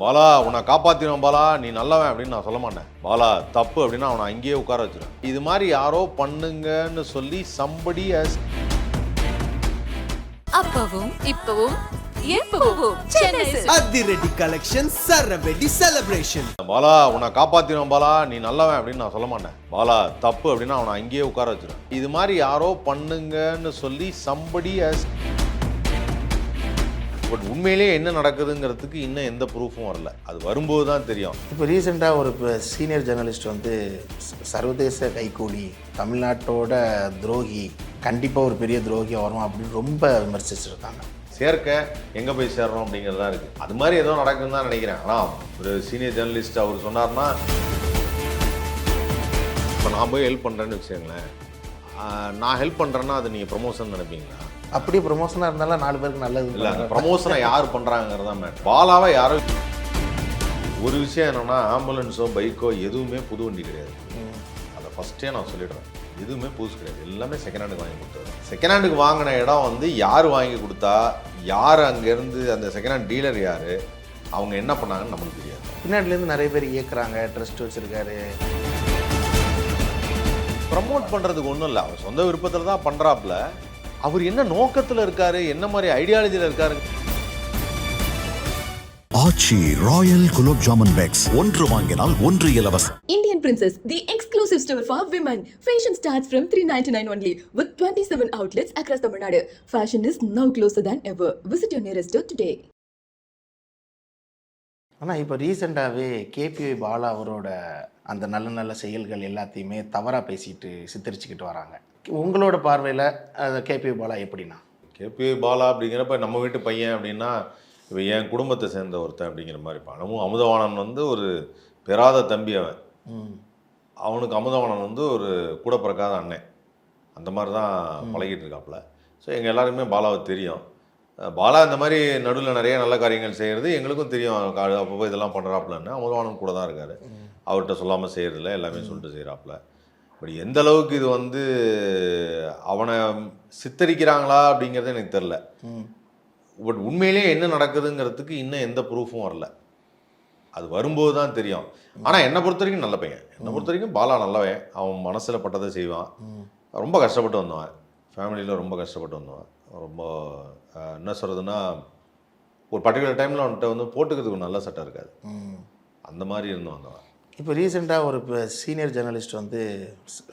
பாலா உன்னை காப்பாத்தினோம் பாலா நீ நல்லவன் அப்படின்னு நான் சொல்ல மாட்டேன். பாலா தப்பு அப்படின்னா அவனை அங்கேயே உட்கார வச்சிருவேன். இது மாதிரி யாரோ பண்ணுங்கன்னு சொல்லி சம்படி அப்பவும் இப்பவும் எப்பவும் சென்னை. அதிரடி கலெக்ஷன் சரவெடி செலிப்ரேஷன் பாலா உன்னை காப்பாத்தினோம் பாலா நீ நல்லவன் அப்படின்னு நான் சொல்ல மாட்டேன். பாலா தப்பு அப்படின்னா அவனை அங்கேயே உட்கார வச்சிருவேன். இது மாதிரி யாரோ பண்ணுங்கன்னு சொல்லி சம்படி பட் உண்மையிலேயே என்ன நடக்குதுங்கிறதுக்கு இன்னும் எந்த ப்ரூஃபும் வரல. அது வரும்போது தான் தெரியும். இப்போ ரீசெண்டாக ஒரு சீனியர் ஜேர்னலிஸ்ட் வந்து சர்வதேச கைக்கூலி தமிழ்நாட்டோட துரோகி கண்டிப்பாக ஒரு பெரிய துரோகி வரும் அப்படின்னு ரொம்ப விமர்சிச்சிருக்காங்க. சேர்க்க எங்கே போய் சேர்றோம் அப்படிங்கிறது தான் இருக்குது அது மாதிரி ஏதோ நடக்குதுன்னு தான் நினைக்கிறேன். ஆனால் ஒரு சீனியர் ஜேர்னலிஸ்ட் அவர் சொன்னார்னா இப்போ நான் போய் ஹெல்ப் பண்ணுறேன்னு வச்சுக்கோங்களேன். நான் ஹெல்ப் பண்ணுறேன்னா அது நீங்கள் ப்ரொமோஷன் நினைப்பீங்களா? அப்படி ப்ரொமோஷனாக இருந்தாலும் நாலு பேருக்கு நல்லது இல்லை ப்ரமோஷனை யார் பண்ணுறாங்கிறது மேட் பாலாவை யாரோ ஒரு விஷயம் என்னன்னா ஆம்புலன்ஸோ பைக்கோ எதுவுமே புது வண்டி கிடையாது. அதை ஃபஸ்ட்டே நான் சொல்லிடுறேன். எதுவுமே புதுசு கிடையாது. எல்லாமே செகண்ட் ஹேண்டுக்கு வாங்கி கொடுத்தது செகண்ட் ஹேண்டுக்கு வாங்கின இடம் வந்து யார் வாங்கி கொடுத்தா யார் அங்கேருந்து அந்த செகண்ட் ஹேண்ட் டீலர் யார் அவங்க என்ன பண்ணாங்கன்னு நம்மளுக்கு தெரியாது. பின்னாடிலேருந்து நிறைய பேர் இயக்குறாங்க ட்ரஸ்ட் வச்சுருக்காரு. ப்ரமோட் பண்ணுறதுக்கு ஒன்றும் இல்லை. அவர் சொந்த விருப்பத்தில் தான் பண்ணுறாப்புல அவர் என்ன நோக்கத்தில் இருக்காரு என்ன மாதிரி ஐடியாலஜியில் இருக்காரு ஆச்சி ராயல் குலோப் ஜாமுன் பேக்ஸ் ஒன்று வாங்கினால் ஒன்று இலவசம் Indian Princess, the exclusive store for women. Fashion starts from 399 only with 27 outlets across Tamil Nadu. Fashion is now closer than ever. Visit your nearest store today. ஆனால் இப்போ ரீசெண்டாகவே கேபிஐ பாலா அவரோட அந்த நல்ல நல்ல செயல்கள் எல்லாத்தையுமே தவறாக பேசிட்டு சித்தரிச்சுக்கிட்டு வராங்க உங்களோட பார்வையில் கேபிஐ பாலா எப்படின்னா கேபி பாலா அப்படிங்கிறப்ப நம்ம வீட்டு பையன் அப்படின்னா இப்போ என் குடும்பத்தை சேர்ந்த ஒருத்தன் அப்படிங்கிற மாதிரி பணமும் அமுதவாணன் வந்து ஒரு பெறாத தம்பி அவன். அவனுக்கு அமுதவாணன் வந்து ஒரு கூட பிறக்காத அண்ணன். அந்த மாதிரி தான் பழகிட்டு இருக்காப்புல. ஸோ எங்கள் எல்லாருக்குமே பாலாவை தெரியும். பாலா இந்த மாதிரி நடுவில் நிறைய நல்ல காரியங்கள் செய்கிறது எங்களுக்கும் தெரியும். அப்பப்போ இதெல்லாம் பண்ணுறாப்புலன்னு அமுதவாணன் கூட தான் இருக்கார். அவர்கிட்ட சொல்லாமல் செய்கிறதில்ல எல்லாமே சொல்லிட்டு செய்கிறாப்புல பட் எந்த அளவுக்கு இது வந்து அவனை சித்தரிக்கிறாங்களா அப்படிங்கிறது எனக்கு தெரில பட் உண்மையிலேயே என்ன நடக்குதுங்கிறதுக்கு இன்னும் எந்த ப்ரூஃபும் வரல. அது வரும்போது தான் தெரியும். ஆனால் என்னை பொறுத்த வரைக்கும் நல்ல பையன். என்னை பொறுத்த வரைக்கும் பாலா நல்லவன். அவன் மனசில் பட்டதை செய்வான். ரொம்ப கஷ்டப்பட்டு வந்தவன். ஃபேமிலியில் ரொம்ப கஷ்டப்பட்டு வந்தவன். ரொம்ப என்ன சொல்கிறதுன்னா ஒரு பர்டிகுலர் டைமில் அவன்கிட்ட வந்து போட்டுக்கிறதுக்கு நல்ல சட்டை இருக்காது. அந்த மாதிரி இருந்து வந்தவன். இப்போ ரீசெண்டாக ஒரு சீனியர் ஜேர்னலிஸ்ட் வந்து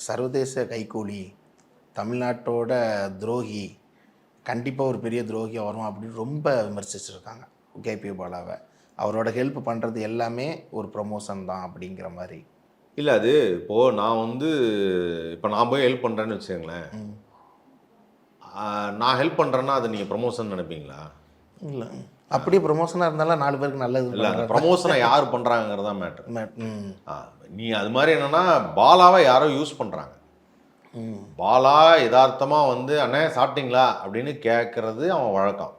சர்வதேச கைக்கூலி தமிழ்நாட்டோட துரோகி கண்டிப்பாக ஒரு பெரிய துரோகி வரும் அப்படின்னு ரொம்ப விமர்சிச்சிருக்காங்க. கேபி பாலாவை. அவரோட ஹெல்ப் பண்ணுறது எல்லாமே ஒரு ப்ரொமோஷன் தான் அப்படிங்கிற மாதிரி. இல்லை அது இப்போது நான் வந்து இப்போ நான் போய் ஹெல்ப் பண்ணுறேன்னு வச்சுக்கோங்களேன். நான் ஹெல்ப் பண்ணுறேன்னா அது நீங்கள் ப்ரமோஷன் நினைப்பீங்களா? இல்லை. அப்படி ப்ரொமோஷனாக இருந்தாலும் நாலு பேருக்கு நல்லது இல்லை அந்த. ப்ரமோஷனை யார் பண்ணுறாங்கிறது மேட்ரு நீ அது மாதிரி என்னன்னா பாலாவை யாரோ யூஸ் பண்ணுறாங்க பாலா யதார்த்தமாக வந்து அண்ணே சாப்பிட்டீங்களா? அப்படின்னு கேட்குறது அவன் வழக்கம்.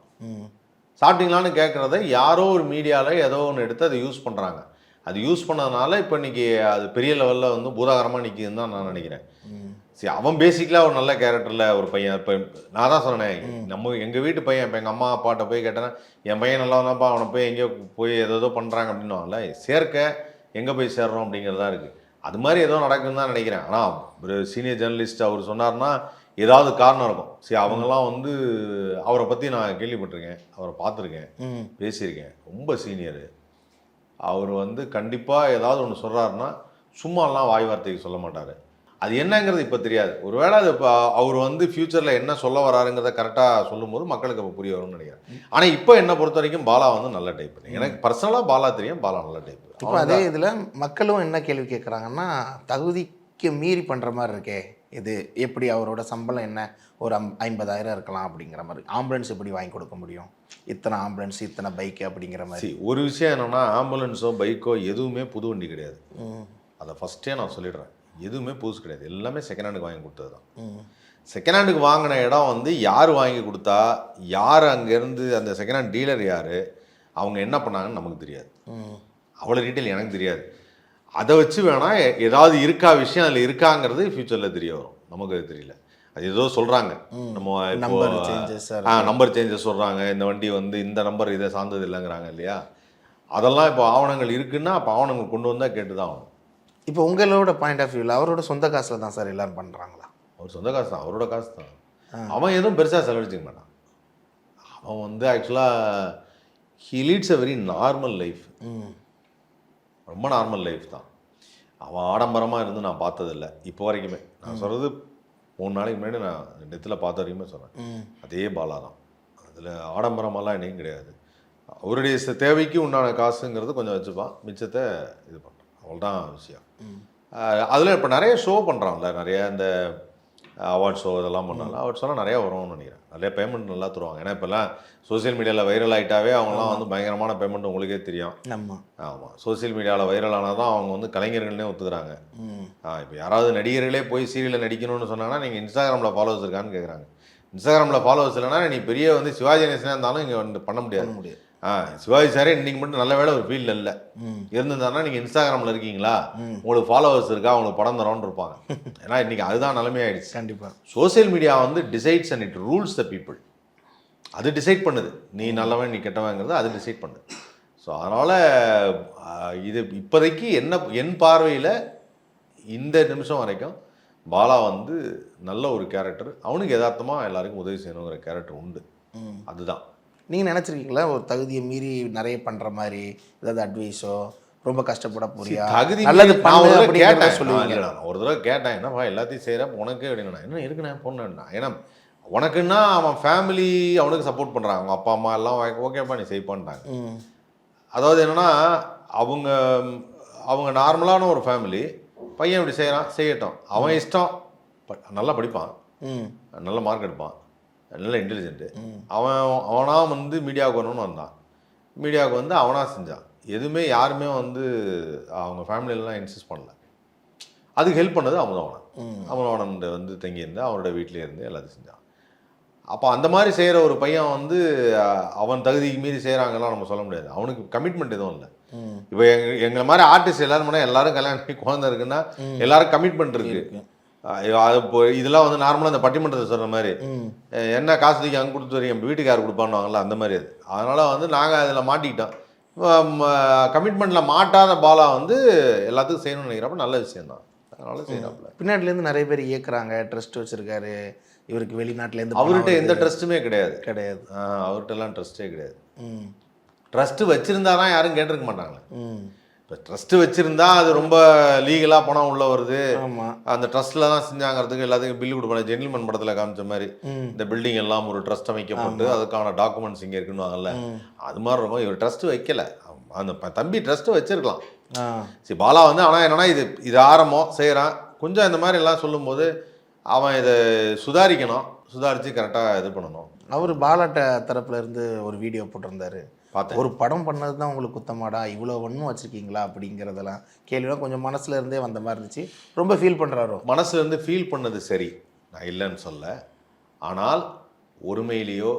சாப்பிட்டீங்களான்னு கேட்குறத யாரோ ஒரு மீடியாவில் ஏதோ ஒன்று எடுத்து அதை யூஸ் பண்ணுறாங்க அது யூஸ் பண்ணதுனால இப்போ இன்னைக்கு அது பெரிய லெவலில் வந்து பூதாகரமாக நிற்கிதுன்னு தான் நான் நினைக்கிறேன். சரி அவன் பேசிக்கலாக ஒரு நல்ல கேரக்டரில் ஒரு பையன். இப்போ நான் தான் சொன்னேன் நம்ம எங்கள் வீட்டு பையன் இப்போ எங்கள் அம்மா அப்பாட்ட போய் கேட்டேன்னா என் பையன் நல்லா வந்தாப்பா அவனை போய் எங்கேயோ போய் ஏதோ பண்ணுறாங்க அப்படின்னுவாங்கல்ல சேர்க்க எங்கே போய் சேர்றோம் அப்படிங்கிறது தான் இருக்குது அது மாதிரி ஏதோ நடக்குதுன்னு தான் நினைக்கிறேன். ஆனால் ஒரு சீனியர் ஜேர்னலிஸ்ட் அவர் சொன்னார்னா ஏதாவது காரணம் இருக்கும். சரி அவங்கெல்லாம் வந்து அவரை பற்றி நான் கேள்விப்பட்டிருக்கேன் அவரை பார்த்துருக்கேன் பேசியிருக்கேன். ரொம்ப சீனியரு அவர் வந்து கண்டிப்பாக ஏதாவது ஒன்று சொல்கிறாருன்னா சும்மாலாம் வாய் வார்த்தைக்கு சொல்ல மாட்டார். அது என்னங்கிறது இப்போ தெரியாது. ஒருவேளை அது இப்போ அவர் வந்து ஃப்யூச்சரில் என்ன சொல்ல வராருங்கிறத கரெக்டாக சொல்லும்போது மக்களுக்கு அப்போ புரிய வரும்னு நினைக்கிறேன். ஆனால் இப்போ என்னை பொறுத்த வரைக்கும் பாலா வந்து நல்ல டைப் எனக்கு பர்சனலாக பாலா தெரியும் பாலா நல்ல டைப் இப்போ அதே இதில் மக்களும் என்ன கேள்வி கேட்குறாங்கன்னா தகுதிக்கு மீறி பண்ணுற மாதிரி இருக்கே இது எப்படி அவரோட சம்பளம் என்ன? ஒரு அம் ஐம்பதாயிரம் இருக்கலாம் அப்படிங்கிற மாதிரி. ஆம்புலன்ஸ் எப்படி வாங்கி கொடுக்க முடியும்? இத்தனை ஆம்புலன்ஸ் இத்தனை பைக்கு அப்படிங்கிற மாதிரி. ஒரு விஷயம் என்னென்னா ஆம்புலன்ஸோ பைக்கோ எதுவுமே புது வண்டி கிடையாது. அதை ஃபஸ்ட்டே நான் சொல்லிடுறேன். எதுவுமே புதுசு கிடையாது. எல்லாமே செகண்ட் ஹேண்டுக்கு வாங்கி கொடுத்தது தான் செகண்ட் ஹேண்டுக்கு வாங்கின இடம் வந்து யார் வாங்கி கொடுத்தா யார் அங்கேருந்து அந்த செகண்ட் ஹேண்ட் டீலர் யார் அவங்க என்ன பண்ணாங்கன்னு நமக்கு தெரியாது. அவ்வளோ டீட்டெயில் எனக்கு தெரியாது. அதை வச்சு வேணால் ஏதாவது இருக்கா விஷயம் அதில் இருக்காங்கிறது ஃப்யூச்சரில் தெரிய வரும். நமக்கு அது தெரியல. அது ஏதோ சொல்கிறாங்க நம்ம ஆ நம்பர் சேஞ்சஸ் சொல்கிறாங்க இந்த வண்டி வந்து இந்த நம்பர் இதை சார்ந்தது இல்லைங்கிறாங்க இல்லையா? அதெல்லாம் இப்போ ஆவணங்கள் இருக்குன்னா அப்போ ஆவணங்கள் கொண்டு வந்தால் கேட்டு தான் ஆகணும். இப்போ உங்களோட பாயிண்ட் ஆஃப் வியூவில் அவரோட சொந்த காசில் தான் சார் எல்லாரும் பண்ணுறாங்களா அவர் சொந்த காசு தான் அவரோட காசு தான். அவன் எதுவும் பெருசாக செலவழிச்சிக்க மாட்டான். அவன் வந்து ஆக்சுவலாக he leads a very normal life ம். ரொம்ப நார்மல் லைஃப் தான். அவன் ஆடம்பரமாக இருந்து நான் பார்த்ததில்ல. இப்போ வரைக்குமே. நான் சொல்கிறது மூணு நாளைக்கு முன்னாடி நான் நெத்தில் பார்த்த வரைக்குமே சொன்னேன் ம். அதே பாலா தான். அதில் ஆடம்பரமெல்லாம் என்னையும் கிடையாது. அவருடைய தேவைக்கு உண்டான காசுங்கிறது கொஞ்சம் வச்சுப்பான். மிச்சத்தை இது பண்ணுறான் அவ்வளோதான் விஷயம். அதில் இப்போ நிறைய ஷோ பண்ணுறான்ல நிறைய இந்த அவார்ட் ஷோ இதெல்லாம் பண்ணாலும் அவார்ட் ஷோலாம் நிறைய வரும்னு நினைக்கிறேன். நிறைய பேமெண்ட் நல்லா தருவாங்க. ஏன்னா இப்போல்லாம் சோஷியல் மீடியாவில் வைரல் ஆகிட்டாவே அவங்கலாம் வந்து பயங்கரமான பேமெண்ட் உங்களுக்கே தெரியும். நம்ம ஆமாம் சோஷியல் மீடியாவில் வைரல் ஆனால் தான் அவங்க வந்து கலைஞர்கள்னே ஒத்துக்கிறாங்க. ஆ இப்போ யாராவது நடிகர்களே போய் சீரியலில் நடிக்கணும்னு சொன்னாங்கன்னா நீங்கள் இன்ஸ்டாகிராமில் ஃபாலோவர்ஸ் இருக்கான்னு கேட்குறாங்க இன்ஸ்டாகிராமில் ஃபாலோவர்ஸ் இல்லைன்னா நீ பெரிய வந்து சிவாஜி கணேசனாக இருந்தாலும் இங்கே வந்து பண்ண முடியாது. முடியாது. ஆ சிவாஜி சாரே இன்னைக்கு மட்டும் நல்ல வேலை ஒரு ஃபீல்டில் இல்லை. இருந்திருந்தாருன்னா நீங்கள் இன்ஸ்டாகிராமில் இருக்கீங்களா. உங்களுக்கு ஃபாலோவர்ஸ் இருக்கா? உங்களுக்கு படம் தரோன்னு இருப்பாங்க. ஏன்னா இன்னைக்கு அதுதான் நிலைமையாயிடுச்சு. கண்டிப்பாக சோஷியல் மீடியா வந்து decides and it rules the people அது டிசைட் பண்ணுது. நீ நல்லவன் நீ கெட்டவங்கிறது அது டிசைட் பண்ணுது. ஸோ அதனால் இது இப்போதைக்கு என்ன என் பார்வையில் இந்த நிமிஷம் வரைக்கும் பாலா வந்து நல்ல ஒரு கேரக்டர் அவனுக்கு யதார்த்தமாக எல்லாருக்கும் உதவி செய்யணுங்கிற கேரக்டர் உண்டு. அதுதான். நீங்கள் நினச்சிருக்கீங்களா? ஒரு தகுதியை மீறி நிறைய பண்ணுற மாதிரி ஏதாவது அட்வைஸோ ரொம்ப கஷ்டப்பட போறியா? தகுதி நல்லது கேட்டேன். சொல்லுவீங்க. நான் ஒரு தடவை கேட்டேன். என்னப்பா எல்லாத்தையும் செய்கிறேன் உனக்கு அப்படின்னா என்ன இருக்குண்ணே பொண்ணுண்ணா ஏன்னா உனக்குன்னா அவன் ஃபேமிலி அவனுக்கு சப்போர்ட் பண்ணுறாங்க அவங்க அப்பா அம்மா எல்லாம் ஓகேப்பா நீ செய்ப்பான்ட்டாங்க அதாவது என்னன்னா அவங்க அவங்க நார்மலான ஒரு ஃபேமிலி பையன் இப்படி செய்கிறான் செய்யட்டும். அவன் இஷ்டம். நல்லா படிப்பான். நல்ல மார்க் எடுப்பான். நல்ல இன்டெலிஜென்ட்டு அவன் அவனாக வந்து மீடியாவுக்கு வரணும்னு வந்தான். மீடியாவுக்கு வந்து அவனாக செஞ்சான். எதுவுமே யாருமே வந்து அவங்க ஃபேமிலியிலலாம் இன்சிஸ்ட் பண்ணல. அதுக்கு ஹெல்ப் பண்ணது அமுதவனன். அமுதவனன் வந்து தங்கியிருந்து அவனோட வீட்டிலே இருந்து எல்லாத்தையும் செஞ்சான். அப்போ அந்த மாதிரி செய்கிற ஒரு பையன் வந்து அவன் தகுதிக்கு மீறி செய்கிறாங்கலாம் நம்ம சொல்ல முடியாது. அவனுக்கு கமிட்மெண்ட் எதுவும் இல்லை. இப்போ எங்க எங்களை மாதிரி ஆர்டிஸ்ட் எல்லாரும் பண்ணால் எல்லாரும் கல்யாணம் பண்ணி குழந்தை இருக்குன்னா எல்லாரும் கமிட்மெண்ட் இருக்கு. அது இப்போ இதெல்லாம் வந்து நார்மலாக இந்த பட்டிமன்றத்தை சொல்கிற மாதிரி. என்ன காசு தூக்கி அங்கே கொடுத்து வரீங்க? வீட்டுக்காரர் கொடுப்பான்னுவாங்கல்ல அந்த மாதிரி அது. அதனால் வந்து நாங்கள் அதில் மாட்டிக்கிட்டோம். கமிட்மெண்ட்டில் மாட்டாத பாலா வந்து எல்லாத்துக்கும் செய்யணும்னு நினைக்கிறப்ப நல்ல விஷயம்தான். அதனால செய்யறாப்புல. பின்னாடிலேருந்து நிறைய பேர் இயக்குறாங்க ட்ரஸ்ட் வச்சிருக்காரு. இவருக்கு வெளிநாட்டிலேருந்து அவர்கிட்ட எந்த ட்ரஸ்ட்டுமே கிடையாது. கிடையாது. அவர்கிட்டலாம் ட்ரஸ்ட்டே கிடையாது. ட்ரஸ்ட்டு வச்சுருந்தா தான் யாரும் கேட்டிருக்க மாட்டாங்களே. இப்போ ட்ரஸ்ட்டு வச்சுருந்தா அது ரொம்ப லீகலாக பணம் உள்ள வருது. அந்த ட்ரஸ்ட்டில் தான் செஞ்சாங்கிறதுக்கு எல்லாத்துக்கும் பில்லு கொடுப்பாங்க. ஜென்டில்மேன் படத்தில் காமிச்ச மாதிரி இந்த பில்டிங் எல்லாம் ஒரு ட்ரஸ்ட் அமைக்கப்பட்டு அதுக்கான டாக்குமெண்ட்ஸ் இங்கே இருக்குன்னு அது மாதிரி இருக்கும் இவர் ட்ரஸ்ட் வைக்கல. அந்த தம்பி ட்ரஸ்ட் வச்சிருக்கலாம். சரி பாலா வந்து ஆனால் என்னன்னா இது இது ஆரம்பம் செய்கிறான் கொஞ்சம் இந்த மாதிரி எல்லாம் சொல்லும்போது அவன் இதை சுதாரிக்கணும். சுதாரித்து கரெக்டாக இது பண்ணணும். அவர் பாலாட்ட தரப்புல இருந்து ஒரு வீடியோ போட்டிருந்தாரு. பார்த்தேன். ஒரு படம் பண்ணது தான் உங்களுக்கு குத்தமாடா? இவ்வளோ ஒன்றும் வச்சிருக்கீங்களா? அப்படிங்கிறதெல்லாம் கேள்விலாம் கொஞ்சம் மனசுல இருந்தே வந்த மாதிரி இருந்துச்சு. ரொம்ப ஃபீல் பண்ணுறாரோ மனசுல இருந்து ஃபீல் பண்ணது சரி. நான் இல்லைன்னு சொல்ல. ஆனால் ஒருமையிலேயோ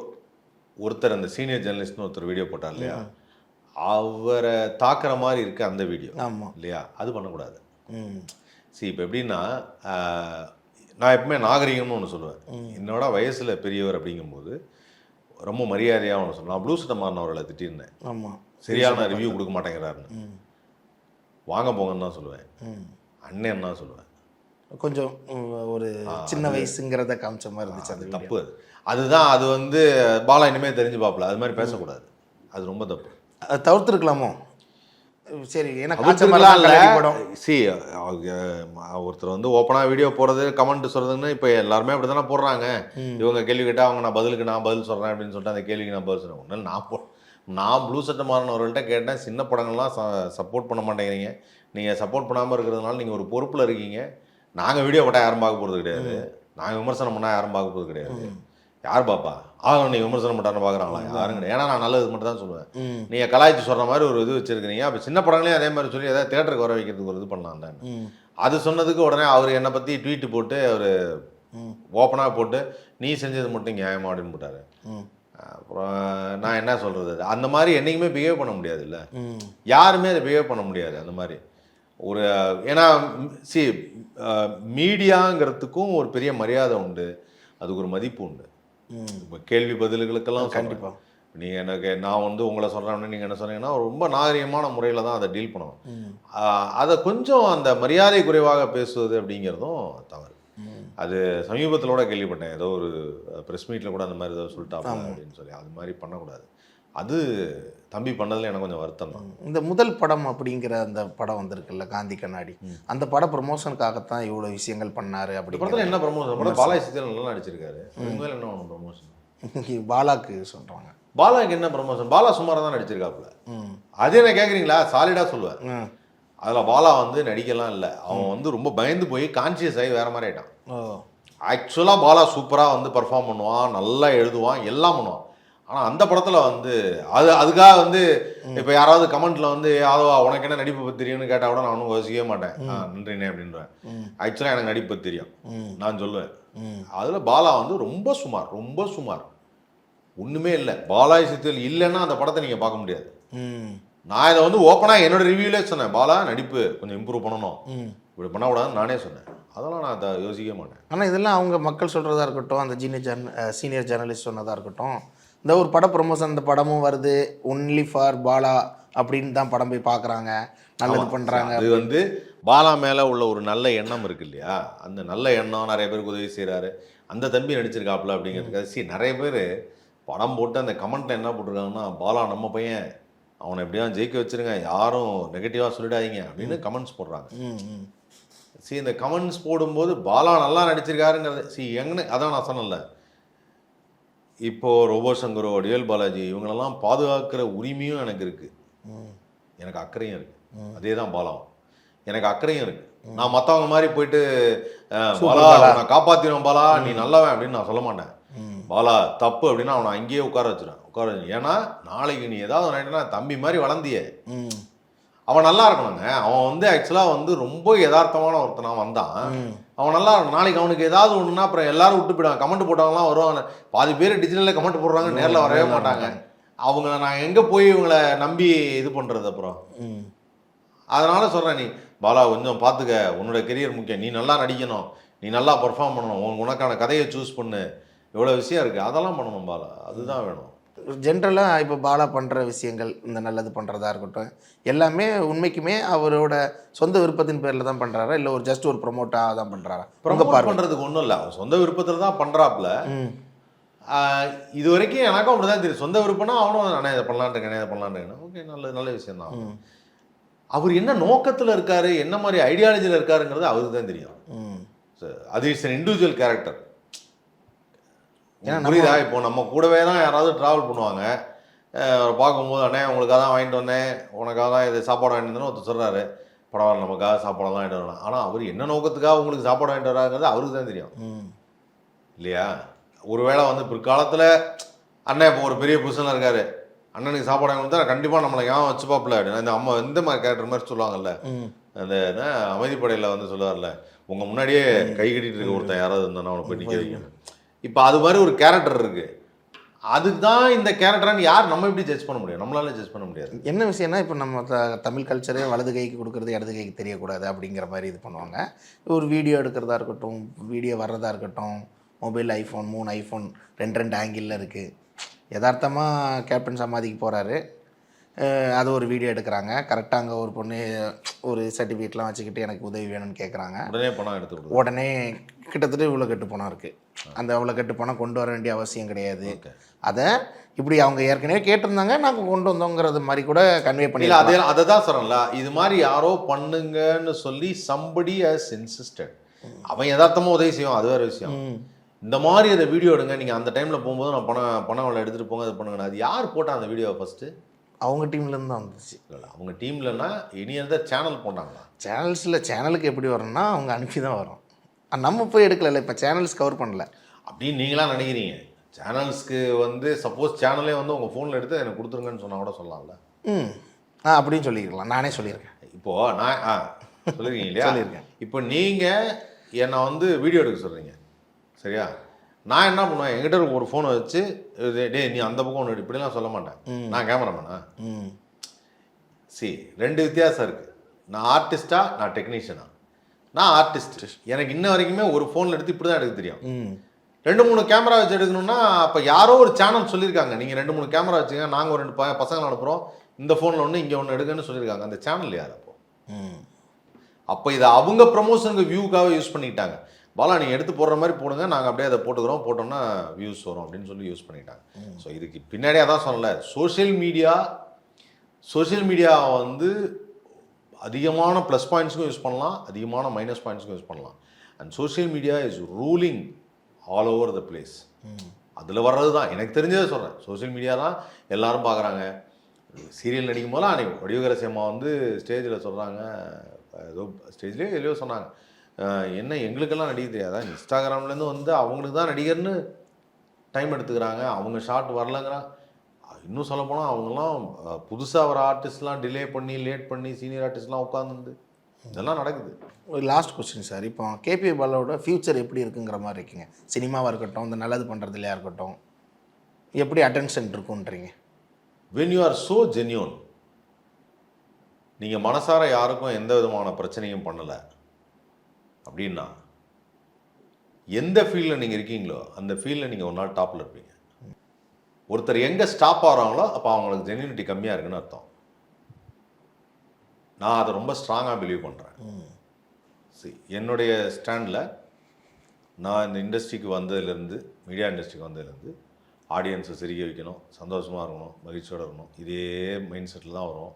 ஒருத்தர் அந்த சீனியர் ஜேர்னலிஸ்ட்னு ஒருத்தர் வீடியோ போட்டார் இல்லையா? அவரை தாக்குற மாதிரி இருக்கு அந்த வீடியோ ஆமாம் இல்லையா? அது பண்ணக்கூடாது. சரி இப்போ எப்படின்னா நான் எப்பவுமே நாகரிகம்னு ஒன்று சொல்லுவேன். என்னோட வயசில் பெரியவர் அப்படிங்கும்போது ரொம்ப மரியாதையாக ஒன்று நான் ப்ளூ சட்டை மாறினவர்களை திட்டிருந்தேன். ஆமாம் சரியான ரிவ்யூ கொடுக்க மாட்டேங்கிறாருன்னு. ம். வாங்க போங்கன்னு தான் சொல்லுவேன். ம். அண்ணன் தான் சொல்லுவேன்? கொஞ்சம் ஒரு சின்ன வயசுங்கிறத காமிச்ச மாதிரி இருந்துச்சு அது தப்பு. அது அதுதான் அது வந்து பாலா இனிமேல் தெரிஞ்சு பார்ப்பல அது மாதிரி பேசக்கூடாது. அது ரொம்ப தப்பு. அது தவிர்த்துருக்கலாமோ? சரி ஏன்னா ம- ஒருத்தர் வந்து ஓப்பனாக வீடியோ போடுறது கமெண்ட் சொல்றதுன்னு இப்போ எல்லாருமே அப்படி தானே போடுறாங்க இவங்க கேள்வி கேட்டால் அவங்க நான் பதிலுக்கு நான் பதில் சொல்கிறேன் அப்படின்னு சொல்லிட்டு அந்த கேள்விக்கு நான் பதில் சொல்கிறேன் ஒன்றும் நான் போ நான் ப்ளூ சட்டை மாறினவர்கள்ட்ட கேட்டேன் சின்ன படங்கள்லாம் சப்போர்ட் பண்ண மாட்டேங்கிறீங்க. நீங்கள் சப்போர்ட் பண்ணாமல் இருக்கிறதுனால நீங்கள் ஒரு பொறுப்பில் இருக்கீங்க. நாங்கள் வீடியோ போட்டால் யாரும் பார்க்க போகிறது கிடையாது. நாங்கள் விமர்சனம் பண்ணால் யாரும் பார்க்க போகிறது கிடையாது. யார் பாப்பா? ஆக நீங்கள் விமர்சனம் பண்ணான்னு பார்க்குறாங்களா யாரும் கிடையாது. ஏன்னா நான் நல்லது மட்டும் தான் சொல்லுவேன் நீங்கள் கலாய்ச்சி சொல்கிற மாதிரி ஒரு இது வச்சிருக்கிறீங்க. அப்போ சின்ன படங்களையும் அதே மாதிரி சொல்லி ஏதாவது தேட்டருக்கு வர வைக்கிறதுக்கு ஒரு இது பண்ணலாம் தான். அது சொன்னதுக்கு உடனே அவர் என்னை பற்றி ட்வீட் போட்டு அவர் ஓப்பனாக போட்டு நீ செஞ்சது மட்டும் நியாயமா? அப்படின்னு போட்டார். அப்புறம் நான் என்ன சொல்கிறது அந்த மாதிரி என்றைக்குமே பிஹேவ் பண்ண முடியாது இல்லை யாருமே அதை பிஹேவ் பண்ண முடியாது அந்த மாதிரி. ஒரு ஏன்னா சி மீடியாங்கிறதுக்கும் ஒரு பெரிய மரியாதை உண்டு. அதுக்கு ஒரு மதிப்பு உண்டு. கேள்வி பதில்களுக்கெல்லாம் கண்டிப்பா. கண்டிப்பாக நீங்கள் எனக்கு நான் வந்து உங்களை சொல்கிறேன்னு நீங்கள் என்ன சொன்னீங்கன்னா ரொம்ப நாகரிகமான முறையில் தான் அதை டீல் பண்ணணும் அதை கொஞ்சம் அந்த மரியாதை குறைவாக பேசுவது அப்படிங்கிறதும் தவறு. அது சமீபத்தில் கூட கேள்விப்பட்டேன். ஏதோ ஒரு ப்ரெஸ் மீட்டில் கூட அந்த மாதிரி ஏதோ சொல்லிட்டாங்க அப்படின்னு சொல்லி. அது மாதிரி பண்ணக்கூடாது. அது தம்பி பண்ணதில் எனக்கு கொஞ்சம் வருத்தம் தான் இந்த முதல் படம் அப்படிங்கிற அந்த படம் வந்திருக்குல்ல காந்தி கண்ணாடி. அந்த பட ப்ரொமோஷனுக்காகத்தான் இவ்வளோ விஷயங்கள் பண்ணாரு அப்படி படத்தில் என்ன ப்ரமோஷன்? படம் பாலாஜி சித்திரன் நல்லா நடிச்சிருக்காரு. உண்மையில என்ன ஒன்று ப்ரமோஷன்? பாலாக்கு சொல்கிறாங்க பாலாக்கு என்ன ப்ரமோஷன்? பாலா சுமாராக தான் நடிச்சிருக்காப்புல. அதே என்ன கேட்குறீங்களா சாலிடாக சொல்லுவேன் ம். அதில் பாலா வந்து நடிக்கலாம் இல்லை. அவன் வந்து ரொம்ப பயந்து போய் கான்சியஸ் ஆகி வேற மாதிரி ஆயிட்டான். ஓ. ஆக்சுவலாக பாலா சூப்பராக வந்து பர்ஃபார்ம் பண்ணுவான் நல்லா எழுதுவான் எல்லாம் பண்ணுவான். ஆனால் அந்த படத்தில் வந்து அது அதுக்காக வந்து இப்போ யாராவது கமெண்ட்டில் வந்து யாதவா உனக்கு என்ன நடிப்பு தெரியும்னு கேட்டால் கூட நான் ஒன்றும் யோசிக்கவே மாட்டேன். ஆ நன்றிண்ணே அப்படின்றேன். ஆக்சுவலாக எனக்கு நடிப்பு தெரியும். நான் சொல்லுவேன். அதில் பாலா வந்து ரொம்ப சுமார் ரொம்ப சுமார். ஒன்றுமே இல்லை. பாலாஜி சித்தல் இல்லைன்னா அந்த படத்தை நீங்கள் பார்க்க முடியாது. நான் இதை வந்து ஓப்பனாக என்னோட ரிவ்யூலே சொன்னேன். பாலா நடிப்பு கொஞ்சம் இம்ப்ரூவ் பண்ணணும். இப்படி பண்ணக்கூடாதுன்னு நானே சொன்னேன். அதெல்லாம் நான் அதை யோசிக்க மாட்டேன். ஆனால் இதெல்லாம் அவங்க மக்கள் சொல்கிறதா இருக்கட்டும் அந்த ஜீனியர் ஜர்ன சீனியர் ஜேர்னலிஸ்ட் சொன்னதாக இருக்கட்டும் இந்த ஒரு பட ப்ரொமோஷன் இந்த படமும் வருது. ஒன்லி ஃபார் பாலா அப்படின்னு தான் படம் போய் பார்க்குறாங்க. நல்லது பண்ணுறாங்க அது வந்து பாலா மேலே உள்ள ஒரு நல்ல எண்ணம் இருக்கு இல்லையா? அந்த நல்ல எண்ணம் நிறைய பேருக்கு உதவி செய்கிறாரு அந்த தம்பி நடிச்சிருக்காப்புல அப்படிங்கிறதுக்காக சி நிறைய பேர் படம் போட்டு அந்த கமெண்ட்ல என்ன போட்டிருக்காங்கன்னா பாலா நம்ம பையன் அவனை எப்படியாவது ஜெயிக்க வச்சிருங்க. யாரும் நெகட்டிவாக சொல்லிடாதீங்க அப்படின்னு கமெண்ட்ஸ் போடுறாங்க. ம் ம். சி இந்த கமெண்ட்ஸ் போடும்போது பாலா நல்லா நடிச்சிருக்காருங்கிறது சி எங்கன்னு அதான் நான் சொன்னேன்ல. இப்போ ரோபோ சங்கரோ டிஎல் பாலாஜி இவங்களெல்லாம் பாதுகாக்கிற உரிமையும் எனக்கு இருக்கு. எனக்கு அக்கறையும் இருக்கு. அதே தான் பாலம் எனக்கு அக்கறையும் இருக்கு. நான் மற்றவங்க மாதிரி போயிட்டு பாலா நான் காப்பாத்திடுவேன் பாலா நீ நல்லவன் அப்படின்னு நான் சொல்ல மாட்டேன். பாலா தப்பு அப்படின்னா அவனை அங்கேயே உட்கார வச்சிருவேன். உட்கார வச்சு ஏன்னா நாளைக்கு நீ ஏதாவது நினைட்டா தம்பி மாதிரி வளர்ந்தியே. ம். அவன் நல்லா இருக்கணுங்க. அவன் வந்து ஆக்சுவலாக வந்து ரொம்ப யதார்த்தமான ஒருத்தனா வந்தான். அவன் நல்லா நாளைக்கு அவனுக்கு ஏதாவது ஒன்றுனா அப்புறம் எல்லாரும் விட்டு போயிடுவாங்க. கமெண்ட் போட்டவங்களாம் வருவாங்க. பாதி பேர் டிஜிட்டலில் கமெண்ட் போடுறாங்க நேரில் வரவே மாட்டாங்க. அவங்கள நான் எங்கே போய் இவங்களை நம்பி இது பண்ணுறது அப்புறம்? ம். அதனால சொல்கிறேன் நீ பாலா கொஞ்சம் பார்த்துக்க உன்னோட கெரியர் முக்கியம். நீ நல்லா நடிக்கணும். நீ நல்லா பெர்ஃபார்ம் பண்ணணும். உன் உனக்கான கதையை சூஸ் பண்ணு. இவ்வளோ விஷயம் இருக்குது அதெல்லாம் பண்ணணும் பாலா. அதுதான் வேணும். ஜென்ரலாக இப்போ பாலா பண்ணுற விஷயங்கள் இந்த நல்லது பண்ணுறதா இருக்கட்டும் எல்லாமே உண்மைக்குமே அவரோட சொந்த விருப்பத்தின் பேரில் தான் பண்ணுறாரா இல்லை ஒரு ஜஸ்ட் ஒரு ப்ரொமோட்டாக தான் பண்ணுறாரா ப்ரமோட் பண்ணுறதுக்கு ஒன்றும் இல்லை. அவன் சொந்த விருப்பத்தில் தான் பண்ணுறாப்புல இது வரைக்கும் எனக்கும் அப்படி தான் தெரியும் சொந்த விருப்பம்னா அவனும் அண்ணா இதை இருக்கேன் இதை பண்ணலான்னு இருக்கேன் ஓகே நல்ல நல்ல விஷயம் தான். அவர் என்ன நோக்கத்தில் இருக்காரு என்ன மாதிரி ஐடியாலஜியில் இருக்காருங்கிறது அவருக்கு தான் தெரியும். அது இட்ஸ் an இண்டிவிஜுவல் கேரக்டர் புரியுதா? இப்போ நம்ம கூடவே தான் யாராவது ட்ராவல் பண்ணுவாங்க. பார்க்கும்போது அண்ணே உங்களுக்காக தான் வாங்கிட்டு வந்தேன். உனக்காக தான் இது சாப்பாடு வாங்கிட்டு வந்தேன்னு ஒருத்தர் சொல்கிறாரு பரவாயில்ல நமக்காக சாப்பாடு தான் வாங்கிட்டு வரலாம். ஆனால் அவர் என்ன நோக்கத்துக்காக உங்களுக்கு சாப்பாடு வாங்கிட்டு வராங்கிறது அவருக்கு தான் தெரியும். இல்லையா? ஒருவேளை வந்து பிற்காலத்தில் அண்ணன் இப்போ ஒரு பெரிய பொசிஷனில் இருக்காரு. அண்ணனுக்கு சாப்பாடு வாங்கி கொடுத்தா கண்டிப்பாக நம்மளை ஞாபகம் வச்சுப்பாப்புல. அப்படின்னு. இந்த அம்மா இந்த மாதிரி கேரக்டர் மாதிரி சொல்லுவாங்கல்ல. அந்த என்ன அமைதிப்படையில் வந்து சொல்லுவார்ல. உங்கள் முன்னாடியே கை கட்டிட்டு இருக்க ஒருத்தன் யாராவது இருந்தானா அவனை போய் நிற்க வைக்கணும் இப்போ அது மாதிரி ஒரு கேரக்டர் இருக்கு. அதுக்கு தான் இந்த கேரக்டரான்னு யார் நம்ம எப்படி ஜட்ஜ் பண்ண முடியும்? நம்மளால ஜட்ஜ் பண்ண முடியாது. என்ன விஷயம்னா இப்போ நம்ம த- தமிழ் கல்ச்சரே வலது கைக்கு கொடுக்குறது இடது கைக்கு தெரியக்கூடாது அப்படிங்கிற மாதிரி இது பண்ணுவாங்க. ஒரு வீடியோ எடுக்கிறதா இருக்கட்டும் வீடியோ வர்றதா இருக்கட்டும் மொபைல் ஐஃபோன் மூணு ஐஃபோன் ரெண்டு ரெண்டு ஆங்கிளில் இருக்குது யதார்த்தமாக கேப்டன் சமாதிக்கு போகிறாரு அது ஒரு வீடியோ எடுக்கிறாங்க. கரெக்டாக அங்கே ஒரு பொண்ணு ஒரு சர்டிஃபிகேட்லாம் வச்சுக்கிட்டு எனக்கு உதவி வேணும்னு கேட்குறாங்க உடனே பணம் எடுத்து உடனே கிட்டத்தட்ட இவ்வளோ கட்டு பணம் இருக்குது அந்த அவ்வளோ கட்டு பணம் கொண்டு வர வேண்டிய அவசியம் கிடையாது. அதை இப்படி அவங்க ஏற்கனவே கேட்டிருந்தாங்க. நாங்கள் கொண்டு வந்தோங்கிறது மாதிரி கூட கன்வே பண்ணிடலாம் அதே அதை தான் சொல்றேன்ல. இது மாதிரி யாரோ பண்ணுங்கன்னு சொல்லி சம்படி ஹஸ் இன்சிஸ்டட் அவன் யதார்த்தமா உதவி செய்வான். அது வேற விஷயம். இந்த மாதிரி அதை வீடியோ எடுங்க. நீங்க அந்த டைம்ல போகும்போது நான் பணம் பணம் அவளை எடுத்துட்டு போங்க அது பண்ணுங்க அது யார் போட்டா அந்த வீடியோ ஃபர்ஸ்ட் அவங்க டீம்லேருந்து தான் வந்துச்சு. அவங்க டீம்லன்னா இனி அந்த சேனல் போட்டாங்களா சேனல்ஸில் சேனலுக்கு எப்படி வரும்னா அவங்க அனுப்பி தான் வரும். நம்ம போய் எடுக்கல இப்போ சேனல்ஸ் கவர் பண்ணல. அப்படின்னு நீங்களா நினைக்கிறீங்க? சேனல்ஸ்க்கு வந்து சப்போஸ் சேனலே வந்து உங்க ஃபோனில் எடுத்து எனக்கு கொடுத்துருங்கன்னு சொன்னா கூட சொல்லலாம்ல. ம். ஆ அப்படின்னு சொல்லியிருக்கலாம் நானே சொல்லியிருக்கேன். இப்போ நான் ஆ சொல்லிருக்கீங்க இல்லையா? சொல்லியிருக்கேன். இப்போ நீங்க என்னை வந்து வீடியோ எடுக்க சொல்றீங்க. சரியா? நான் என்ன பண்ணுவேன்? என்கிட்ட ஒரு ஃபோனை வச்சு டேய் நீ அந்த பக்கம் ஒன்று இப்படிலாம் சொல்ல மாட்டேன். நான் கேமராமேனா? ம். சி ரெண்டு வித்தியாசம் இருக்கு. நான் ஆர்டிஸ்டா நான் டெக்னீஷியனா நான் ஆர்டிஸ்ட் எனக்கு இன்ன வரைக்குமே ஒரு ஃபோனில் எடுத்து இப்படி தான் எடுக்க தெரியும். ரெண்டு மூணு கேமரா வச்சு எடுக்கணும்னா அப்போ யாரோ ஒரு சேனல் சொல்லியிருக்காங்க. நீங்கள் ரெண்டு மூணு கேமரா வச்சுங்க நாங்கள் ஒரு ரெண்டு ப பசங்களை அனுப்புகிறோம் இந்த ஃபோனில் ஒன்று இங்கே ஒன்று எடுங்கன்னு சொல்லியிருக்காங்க. அந்த சேனல் யார் அப்போ? ம். அப்போ இதை அவங்க ப்ரமோஷனுக்கு வியூக்காக யூஸ் பண்ணிக்கிட்டாங்க. பாலா நீங்கள் எடுத்து போடுற மாதிரி போடுங்க. நாங்கள் அப்படியே அதை போட்டுக்கிறோம். போட்டோம்னா வியூஸ் வரும் அப்படின்னு சொல்லி யூஸ் பண்ணிட்டாங்க. ஸோ இதுக்கு பின்னாடியே அதான் சொல்லல. சோஷியல் மீடியா சோஷியல் மீடியா வந்து அதிகமான ப்ளஸ் பாயிண்ட்ஸ்க்கும் யூஸ் பண்ணலாம். அதிகமான மைனஸ் பாயிண்ட்ஸ்க்கும் யூஸ் பண்ணலாம். And social media is ruling all over the place அதில் வர்றது தான். எனக்கு தெரிஞ்சதை சொல்கிறேன் சோஷியல் மீடியா தான் எல்லாரும் பார்க்குறாங்க. சீரியல் நடிக்கும் போதெல்லாம் அன்றைக்கி வடிவகரசி அம்மா வந்து ஸ்டேஜில் சொல்கிறாங்க ஏதோ ஸ்டேஜ்லேயே எதையோ சொன்னாங்க. என்ன எங்களுக்கெல்லாம் நடிக்க தெரியாதா? இன்ஸ்டாகிராம்லேருந்து வந்து அவங்களுக்கு தான் நடிகர்னு டைம் எடுத்துக்கிறாங்க. அவங்க ஷார்ட் வரலங்கிறாங்க இன்னும் சொல்லப்போனால் அவங்கெல்லாம் புதுசாக வர ஆர்டிஸ்ட்லாம் டிலே பண்ணி லேட் பண்ணி சீனியர் ஆர்டிஸ்ட்லாம் உட்காந்துருந்து இதெல்லாம் நடக்குது. ஒரு லாஸ்ட் கொஸ்டின் சார் இப்போ கேபி பாலாவோட ஃப்யூச்சர் எப்படி இருக்குங்கிற மாதிரி இருக்குங்க. சினிமாவாக இருக்கட்டும் இந்த நல்லது பண்ணுறதுலையா இருக்கட்டும் எப்படி attention இருக்குன்றீங்க? When you are so genuine நீங்கள் மனசார யாருக்கும் எந்த விதமான பிரச்சனையும் பண்ணலை. அப்படின்னா எந்த ஃபீல்டில் நீங்கள் இருக்கீங்களோ அந்த ஃபீல்டில் நீங்கள் ஒரு நாள் டாப்பில் இருப்பீங்க. ஒருத்தர் எங்கே ஸ்டாப் ஆகிறாங்களோ அப்போ அவங்களுக்கு ஜென்யூனிட்டி கம்மியாக இருக்குன்னு அர்த்தம். நான் அதை ரொம்ப ஸ்ட்ராங்காக பிலீவ் பண்ணுறேன் see என்னுடைய ஸ்டாண்டில் நான் இந்த இண்டஸ்ட்ரிக்கு வந்ததுலேருந்து மீடியா இண்டஸ்ட்ரிக்கு வந்ததுலேருந்து ஆடியன்ஸை சிரிக்க வைக்கணும் சந்தோஷமாக இருக்கணும் மகிழ்ச்சியோட இருக்கணும். இதே மைண்ட் செட்டில் தான் வரும்.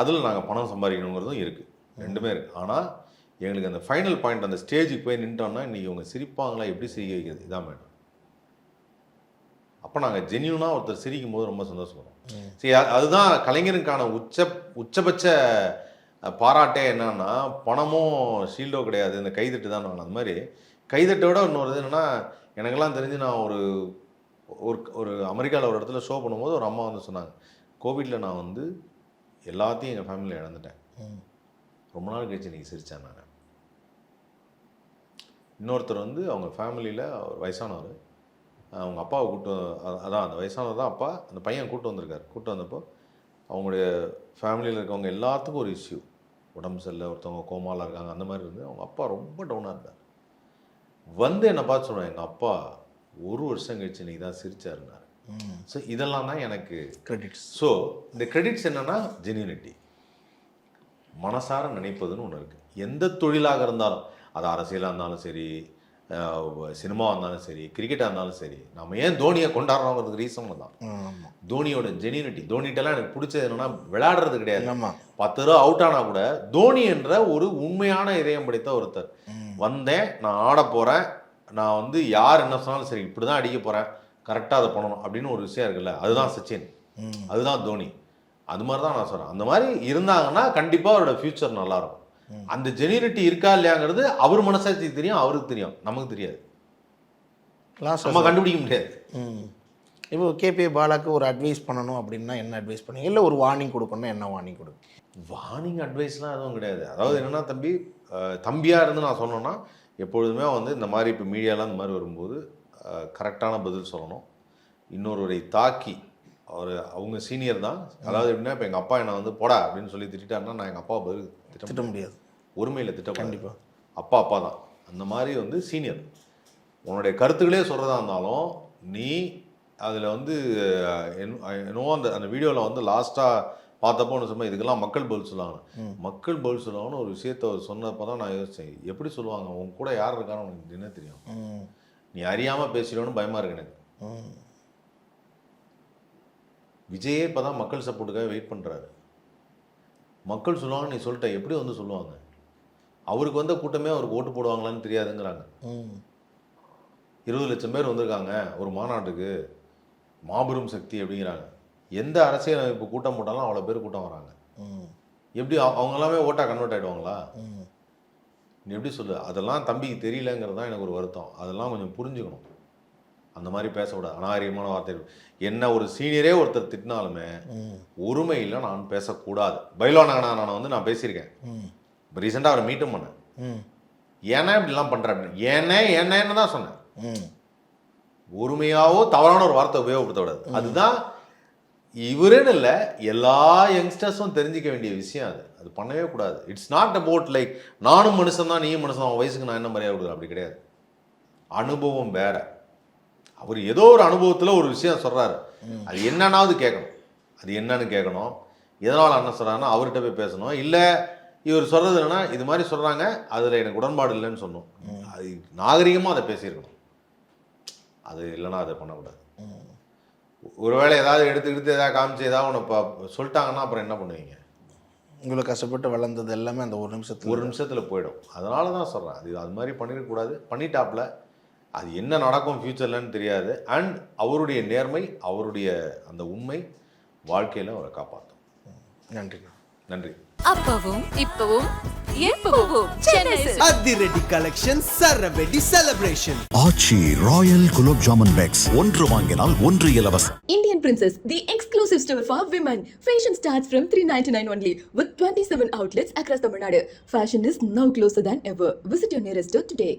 அதில் நாங்கள் பணம் சம்பாதிக்கணுங்கிறதும் இருக்குது ரெண்டுமே இருக்குது ஆனால் எங்களுக்கு அந்த ஃபைனல் பாயிண்ட் அந்த ஸ்டேஜுக்கு போய் நின்ட்டோம்னா இன்றைக்கி இவங்க சிரிப்பாங்களா எப்படி சிரிக்க வைக்கிறது? இதான் மேடம் அப்போ நாங்கள் ஜென்யூனாக ஒருத்தர் சிரிக்கும் போது ரொம்ப சந்தோஷப்படுறோம் சரி அது- அதுதான் கலைஞருக்கான உச்ச உச்சபட்ச பாராட்டே என்னன்னா பணமும் ஷீல்டோ கிடையாது. இந்த கைதட்டு தான் நான் அந்த மாதிரி கைதட்டை விட இன்னொரு இது என்னன்னா எனக்கெல்லாம் தெரிஞ்சு நான் ஒரு ஒரு ஒரு அமெரிக்காவில் ஒரு இடத்துல ஷோ பண்ணும்போது ஒரு அம்மா வந்து சொன்னாங்க கோவிட்டில் நான் வந்து எல்லாத்தையும் எங்கள் ஃபேமிலியில் இழந்துட்டேன். ரொம்ப நாள் கழிச்சு நீங்கள் சிரிச்சேன் நான். இன்னொருத்தர் வந்து அவங்க ஃபேமிலியில் ஒரு வயசானவர். அவங்க அப்பாவை கூட்டு அ- அதான் அந்த வயசானவர் தான் அப்பா. அந்த பையன் கூட்டு வந்திருக்காரு. கூட்டு வந்தப்போ அவங்களுடைய ஃபேமிலியில் இருக்கவங்க எல்லாத்துக்கும் ஒரு இஷ்யூ உடம்பு சரியில்லை ஒருத்தவங்க கோமாவில் இருக்காங்க அந்த மாதிரி இருந்து அவங்க அப்பா ரொம்ப டவுனாக இருந்தார். வந்து என்னை பார்த்து சொல்லுவேன் எங்கள் அப்பா ஒரு வருஷம் கழிச்சு இன்னைக்கு தான் சிரிச்சாருனாரு ஸோ இதெல்லாம் தான் எனக்கு கிரெடிட்ஸ் ஸோ இந்த கிரெடிட்ஸ் என்னன்னா ஜென்யூனிட்டி மனசார நினைப்பதுன்னு ஒன்று இருக்குது எந்த தொழிலாக இருந்தாலும் அது அரசியலாக இருந்தாலும் சரி சினிமாவாக இருந்தாலும் சரி கிரிக்கெட்டாக இருந்தாலும் சரி நம்ம ஏன் தோனியை கொண்டாடுறோங்கிறதுக்கு ரீசன் தான் தோனியோட ஜென்யூனிட்டி தோனிட்டெல்லாம் எனக்கு பிடிச்சது என்னன்னா விளையாடுறது கிடையாது. பத்து ரூபா அவுட் ஆனால் கூட தோனி என்ற ஒரு உண்மையான இதயம் படைத்த ஒருத்தர். வந்தேன் நான் ஆட போகிறேன் நான் வந்து யார் என்ன சொன்னாலும் சரி இப்படி தான் அடிக்க போகிறேன் கரெக்டாக அதை பண்ணணும் அப்படின்னு ஒரு விஷயம் இருக்குல்ல அதுதான் சச்சின். அதுதான் தோனி. அது மாதிரி தான் நான் சொல்கிறேன் அந்த மாதிரி இருந்தாங்கன்னா கண்டிப்பாக அவரோட ஃப்யூச்சர் நல்லாயிருக்கும். அந்த ஜெனியூனிட்டி இருக்கா இல்லையாங்கிறது அவர் மனசாட்சிக்கு தெரியும் அவருக்கு தெரியும். நமக்கு தெரியாது. லாஸ்ட் நம்ம கண்டுபிடிக்க முடியாது. இப்போ கேபி பாலாக்கு ஒரு அட்வைஸ் பண்ணணும் அப்படின்னா என்ன அட்வைஸ் பண்ணுங்க இல்லை ஒரு வார்னிங் கொடுக்கணும்னா என்ன வார்னிங் கொடுக்கும் வார்னிங் அட்வைஸ்லாம் எதுவும் கிடையாது. அதாவது என்னன்னா தம்பி அஹ், தம்பியா இருந்து நான் சொன்னேன்னா எப்பொழுதுமே வந்து இந்த மாதிரி இப்போ மீடியாலாம் இந்த மாதிரி வரும்போது கரெக்டான பதில் சொல்லணும். இன்னொருவரை தாக்கி அவர் அவங்க சீனியர் தான். அதாவது எப்படின்னா இப்போ எங்கள் அப்பா என்னை வந்து போடா அப்படின்னு சொல்லி திட்டாருன்னா நான் எங்கள் அப்பா பதில் திட்ட முடியாது. உரிமையில் திட்ட கண்டிப்பா. அப்பா அப்பா தான். அந்த மாதிரி வந்து சீனியர் உன்னுடைய கருத்துக்களே சொல்கிறதா இருந்தாலும் நீ அதில் வந்து என்னவோ அந்த அந்த வீடியோவில் வந்து லாஸ்ட்டாக பார்த்தப்போ ஒன்று சொன்ன இதுக்கெல்லாம் மக்கள் பதில் சொல்லுவாங்க மக்கள் பதில் சொல்லுவாங்கன்னு ஒரு விஷயத்த அவர் சொன்னப்போ தான் நான் யோசித்தேன் எப்படி சொல்லுவாங்க? உன் கூட யார் இருக்கான்னு உனக்கு என்ன தெரியும். நீ அறியாமல் பேசிடுவோன்னு பயமாக இருக்கு எனக்கு. விஜயே இப்போ தான் மக்கள் சப்போர்ட்டுக்காக வெயிட் பண்ணுறாரு மக்கள் சொல்லுவாங்க நீ சொல்லிட்ட எப்படி வந்து சொல்லுவாங்க? அவருக்கு வந்த கூட்டமே அவருக்கு ஓட்டு போடுவாங்களான்னு தெரியாதுங்கிறாங்க. ம். இருபது லட்சம் பேர் வந்திருக்காங்க ஒரு மாநாட்டுக்கு மாபெரும் சக்தி அப்படிங்கிறாங்க. எந்த அரசியல் அமைப்பு கூட்டம் போட்டாலும் அவ்வளோ பேர் கூட்டம் வராங்க. எப்படி அவ- அவங்க எல்லாமே ஓட்டாக கன்வெர்ட் ஆகிடுவாங்களா ம். நீ எப்படி சொல்லு? அதெல்லாம் தம்பிக்கு தெரியலங்கிறது தான் எனக்கு ஒரு வருத்தம். அதெல்லாம் கொஞ்சம் புரிஞ்சுக்கணும். அந்த மாதிரி பேசக்கூடாது. அநாகரிகமான வார்த்தைகள். என்ன ஒரு சீனியரே ஒருத்தர் திட்டினாலுமே ம். உரிமையில் நான் பேசக்கூடாது. பைலோ நான் வந்து நான் பேசியிருக்கேன். இப்போ ரீசெண்டாக அவரை மீட்டும் பண்ணேன். ம். ஏன்னா இப்படிலாம் பண்ணுற அப்படின்னு. ஏனே ஏனேன்னு தான் சொன்னேன். ம். உரிமையாவோ தவறான ஒரு வார்த்தை உபயோகப்படுத்தக்கூடாது. அதுதான் இவருன்னு இல்லை எல்லா யங்ஸ்டர்ஸும் தெரிஞ்சிக்க வேண்டிய விஷயம் அது. அது பண்ணவே கூடாது. இட்ஸ் நாட் அபவுட் லைக் நானும் மனுஷன் தான் நீயும் மனுஷன் உன் வயசுக்கு நான் என்ன மரியாதை கொடுக்குறேன்? அப்படி கிடையாது. அனுபவம் வேற. அவர் ஏதோ ஒரு அனுபவத்தில் ஒரு விஷயம் சொல்கிறாரு அது என்னன்னாவது கேட்கணும். அது என்னன்னு கேட்கணும். எதனால் அண்ணன் சொல்கிறாங்கன்னா அவர்கிட்ட போய் பேசணும். இல்லை இவர் சொல்கிறது என்னன்னா இது மாதிரி சொல்கிறாங்க அதில் எனக்கு உடன்பாடு இல்லைன்னு சொன்னோம். அது நாகரிகமாக அதை பேசியிருக்கணும். அது இல்லைன்னா அதை பண்ணக்கூடாது. ஒருவேளை ஏதாவது எடுத்து எடுத்து ஏதாவது காமிச்சு ஏதாவது ஒன்று இப்போ சொல்லிட்டாங்கன்னா அப்புறம் என்ன பண்ணுவீங்க? இவ்வளோ கஷ்டப்பட்டு வளர்ந்தது எல்லாமே அந்த ஒரு நிமிஷத்தில். ஒரு நிமிஷத்தில் போயிடும். அதனால தான் சொல்கிறேன் அது அது மாதிரி பண்ணிடக்கூடாது பண்ணிட்டாப்புல அது என்ன நடக்கும் ஃப்யூச்சர்லன்னு தெரியாது. அண்ட் அவருடைய நேர்மை அவருடைய அந்த உண்மை வாழ்க்கையில் அவரை காப்பாற்றும் நன்றிண்ணா நன்றி. அப்பவும் இப்பவும் எப்பவும் சென்னை அதிரடி collection சரவெடி celebration Aachi royal gulab jamun packs ஒன்று வாங்கினால் ஒன்று இலவசம் Indian Princess, the exclusive store for women. Fashion starts from 399 only with 27 outlets across Tamil Nadu. Fashion is now closer than ever. Visit your nearest store today.